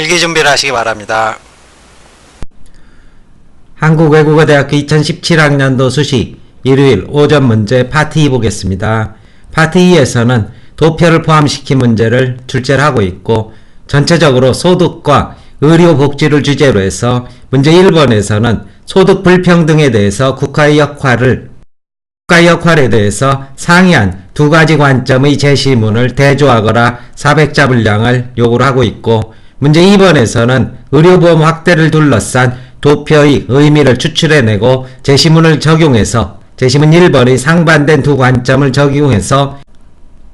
필기 준비를 하시기 바랍니다. 한국외국어대학교 2017학년도 수시 일요일 오전 문제 파트 2 보겠습니다. 파트 2에서는 도표를 포함시킨 문제를 출제를 하고 있고 전체적으로 소득과 의료 복지를 주제로 해서 문제 1번에서는 소득 불평등에 대해서 국가의 역할을 국가의 역할에 대해서 상이한 두 가지 관점의 제시문을 대조하거나 400자 분량을 요구를 하고 있고 문제 2번에서는 의료보험 확대를 둘러싼 도표의 의미를 추출해내고 제시문을 적용해서 제시문 1번의 상반된 두 관점을 적용해서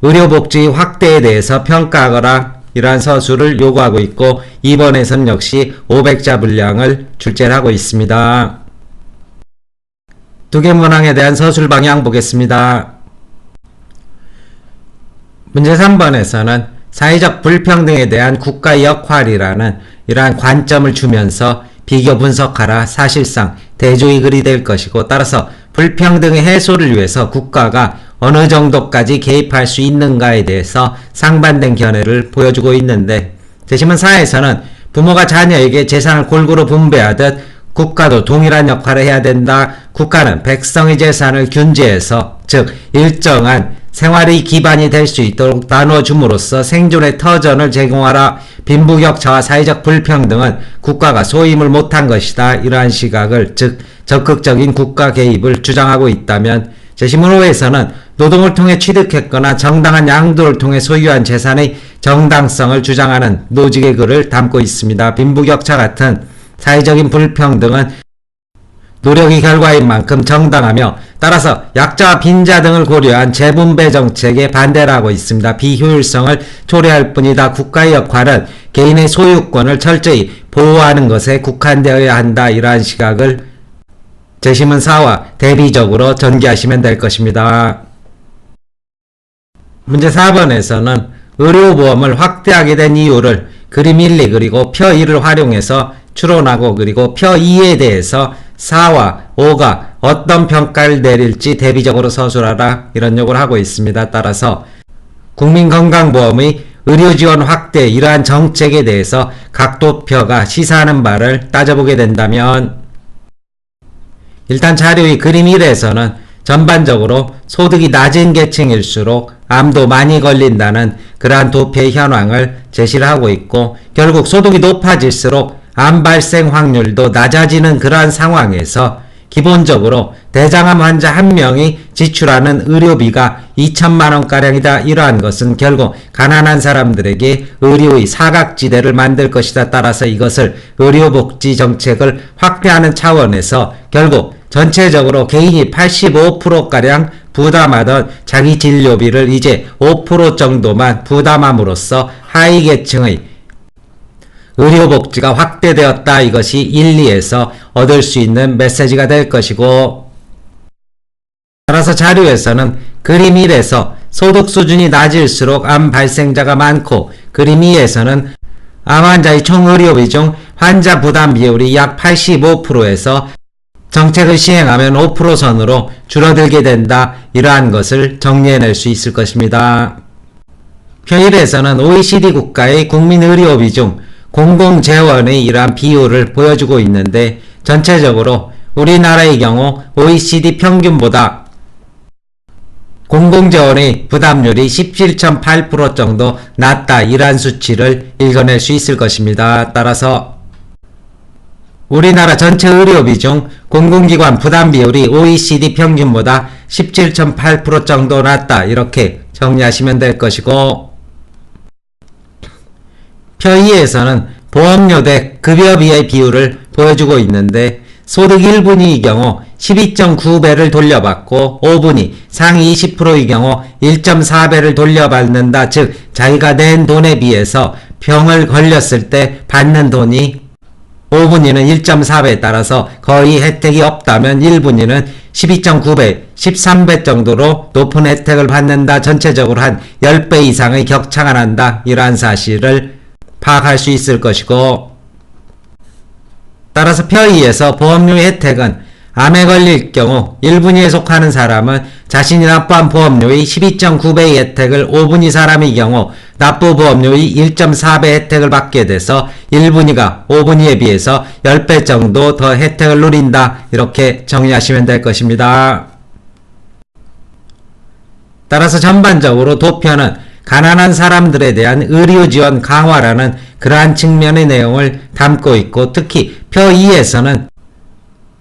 의료복지 확대에 대해서 평가하거나 이러한 서술을 요구하고 있고 2번에서는 역시 500자 분량을 출제를 하고 있습니다. 두 개 문항에 대한 서술 방향 보겠습니다. 문제 3번에서는 사회적 불평등에 대한 국가의 역할이라는 이러한 관점을 주면서 비교 분석하라 사실상 대조의 글이 될 것이고 따라서 불평등의 해소를 위해서 국가가 어느 정도까지 개입할 수 있는가에 대해서 상반된 견해를 보여주고 있는데 제시문 4에서는 부모가 자녀에게 재산을 골고루 분배하듯 국가도 동일한 역할을 해야 된다. 국가는 백성의 재산을 균제해서 즉 일정한 생활의 기반이 될 수 있도록 나눠줌으로써 생존의 터전을 제공하라. 빈부격차와 사회적 불평등은 국가가 소임을 못한 것이다. 이러한 시각을 즉 적극적인 국가 개입을 주장하고 있다면 제시문 5에서는 노동을 통해 취득했거나 정당한 양도를 통해 소유한 재산의 정당성을 주장하는 노직의 글을 담고 있습니다. 빈부격차 같은 사회적인 불평등은 노력의 결과인 만큼 정당하며 따라서 약자와 빈자 등을 고려한 재분배 정책에 반대를 하고 있습니다. 비효율성을 초래할 뿐이다. 국가의 역할은 개인의 소유권을 철저히 보호하는 것에 국한되어야 한다. 이러한 시각을 제시문 4와 대비적으로 전개하시면 될 것입니다. 문제 4번에서는 의료보험을 확대하게 된 이유를 그림 1, 2 그리고 표 1을 활용해서 추론하고 그리고 표 2에 대해서 4와 5가 어떤 평가를 내릴지 대비적으로 서술하라 이런 요구를 하고 있습니다. 따라서 국민건강보험의 의료지원 확대 이러한 정책에 대해서 각 도표가 시사하는 바를 따져보게 된다면 일단 자료의 그림 1에서는 전반적으로 소득이 낮은 계층일수록 암도 많이 걸린다는 그러한 도표의 현황을 제시를 하고 있고 결국 소득이 높아질수록 암 발생 확률도 낮아지는 그러한 상황에서 기본적으로 대장암 환자 한 명이 지출하는 의료비가 2천만 원가량이다. 이러한 것은 결국 가난한 사람들에게 의료의 사각지대를 만들 것이다. 따라서 이것을 의료복지 정책을 확대하는 차원에서 결국 전체적으로 개인이 85%가량 부담하던 자기 진료비를 이제 5% 정도만 부담함으로써 하위 계층의 의료복지가 확대되었다. 이것이 1, 2에서 얻을 수 있는 메시지가 될 것이고 따라서 자료에서는 그림 1에서 소득 수준이 낮을수록 암 발생자가 많고 그림 2에서는 암 환자의 총 의료 비 중 환자 부담 비율이 약 85%에서 정책을 시행하면 5% 선으로 줄어들게 된다. 이러한 것을 정리해낼 수 있을 것입니다. 표 1에서는 OECD 국가의 국민 의료 비 중 공공재원의 이러한 비율을 보여주고 있는데 전체적으로 우리나라의 경우 OECD 평균보다 공공재원의 부담률이 17.8% 정도 낮다 이러한 수치를 읽어낼 수 있을 것입니다. 따라서 우리나라 전체 의료비 중 공공기관 부담 비율이 OECD 평균보다 17.8% 정도 낮다 이렇게 정리하시면 될 것이고 표 2에서는 보험료 대 급여 비의 비율을 보여주고 있는데 소득 1분위의 경우 12.9배를 돌려받고 5분위 상위 20%의 경우 1.4배를 돌려받는다. 즉 자기가 낸 돈에 비해서 병을 걸렸을 때 받는 돈이 5분위는 1.4배에 따라서 거의 혜택이 없다면 1분위는 12.9배, 13배 정도로 높은 혜택을 받는다. 전체적으로 한 10배 이상의 격차가 난다. 이러한 사실을 파악할 수 있을 것이고 따라서 표2에서 보험료 혜택은 암에 걸릴 경우 1분위에 속하는 사람은 자신이 납부한 보험료의 12.9배의 혜택을 5분위 사람의 경우 납부 보험료의 1.4배 혜택을 받게 돼서 1분위가 5분위에 비해서 10배 정도 더 혜택을 누린다. 이렇게 정리하시면 될 것입니다. 따라서 전반적으로 도표는 가난한 사람들에 대한 의료 지원 강화라는 그러한 측면의 내용을 담고 있고 특히 표 2에서는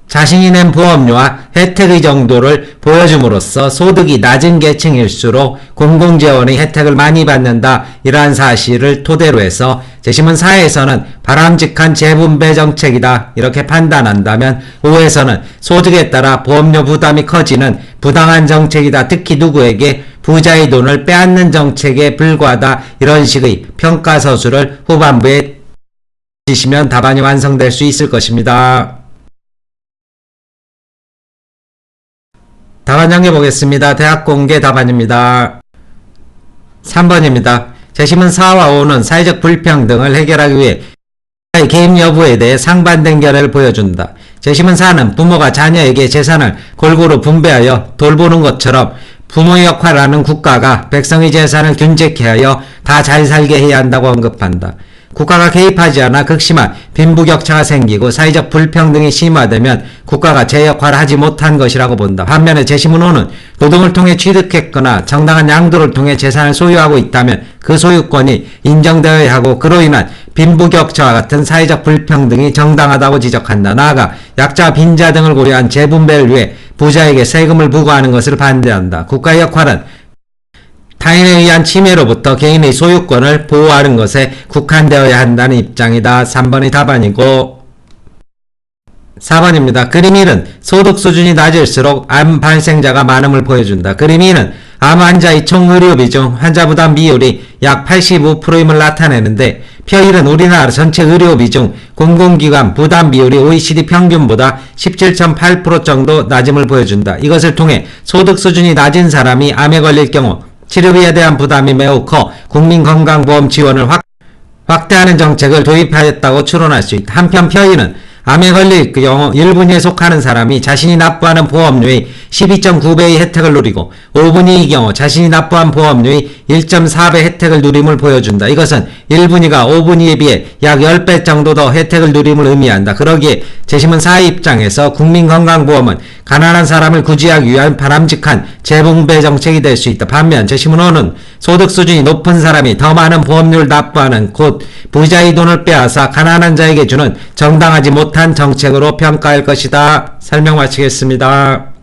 자신이 낸 보험료와 혜택의 정도를 보여줌으로써 소득이 낮은 계층일수록 공공재원의 혜택을 많이 받는다. 이러한 사실을 토대로 해서 제시문 4에서는 바람직한 재분배 정책이다. 이렇게 판단한다면 5에서는 소득에 따라 보험료 부담이 커지는 부당한 정책이다. 특히 누구에게 부자의 돈을 빼앗는 정책에 불과하다. 이런 식의 평가서술을 후반부에 지시면 답안이 완성될 수 있을 것입니다. 답안 정해보겠습니다. 대학 공개 답안입니다. 3번입니다. 재심은 4와 5는 사회적 불평등을 해결하기 위해 개입 여부에 대해 상반된 결을 보여준다. 재심은 4는 부모가 자녀에게 재산을 골고루 분배하여 돌보는 것처럼 부모의 역할을 하는 국가가 백성의 재산을 균재케 하여 다 잘 살게 해야 한다고 언급한다. 국가가 개입하지 않아 극심한 빈부격차가 생기고 사회적 불평등이 심화되면 국가가 제 역할을 하지 못한 것이라고 본다. 반면에 제시문호는 노동을 통해 취득했거나 정당한 양도를 통해 재산을 소유하고 있다면 그 소유권이 인정되어야 하고 그로 인한 빈부격차와 같은 사회적 불평등이 정당하다고 지적한다. 나아가 약자, 빈자 등을 고려한 재분배를 위해 부자에게 세금을 부과하는 것을 반대한다. 국가의 역할은 타인에 의한 침해로부터 개인의 소유권을 보호하는 것에 국한되어야 한다는 입장이다. 3번이 답안이고 4번입니다. 그림 1은 소득 수준이 낮을수록 암 발생자가 많음을 보여준다. 그림 2는 암 환자의 총 의료 비중, 환자 부담 비율이 약 85%임을 나타내는데 표 1은 우리나라 전체 의료 비중, 공공기관 부담 비율이 OECD 평균보다 17.8% 정도 낮음을 보여준다. 이것을 통해 소득 수준이 낮은 사람이 암에 걸릴 경우 치료비에 대한 부담이 매우 커 국민건강보험 지원을 확, 확대하는 정책을 도입하였다고 추론할 수 있다. 한편 표의는 암에 걸릴 경우 1분위에 속하는 사람이 자신이 납부하는 보험료의 12.9배의 혜택을 누리고 5분위의 경우 자신이 납부한 보험료의 1.4배 혜택을 누림을 보여준다. 이것은 1분위가 5분위에 비해 약 10배 정도 더 혜택을 누림을 의미한다. 그러기에 재심은 4의 입장에서 국민건강보험은 가난한 사람을 구제하기 위한 바람직한 재분배 정책이 될 수 있다. 반면 재심은 5는 소득 수준이 높은 사람이 더 많은 보험료를 납부하는 곧 부자의 돈을 빼앗아 가난한 자에게 주는 정당하지 못한 정책으로 평가할 것이다. 설명 마치겠습니다.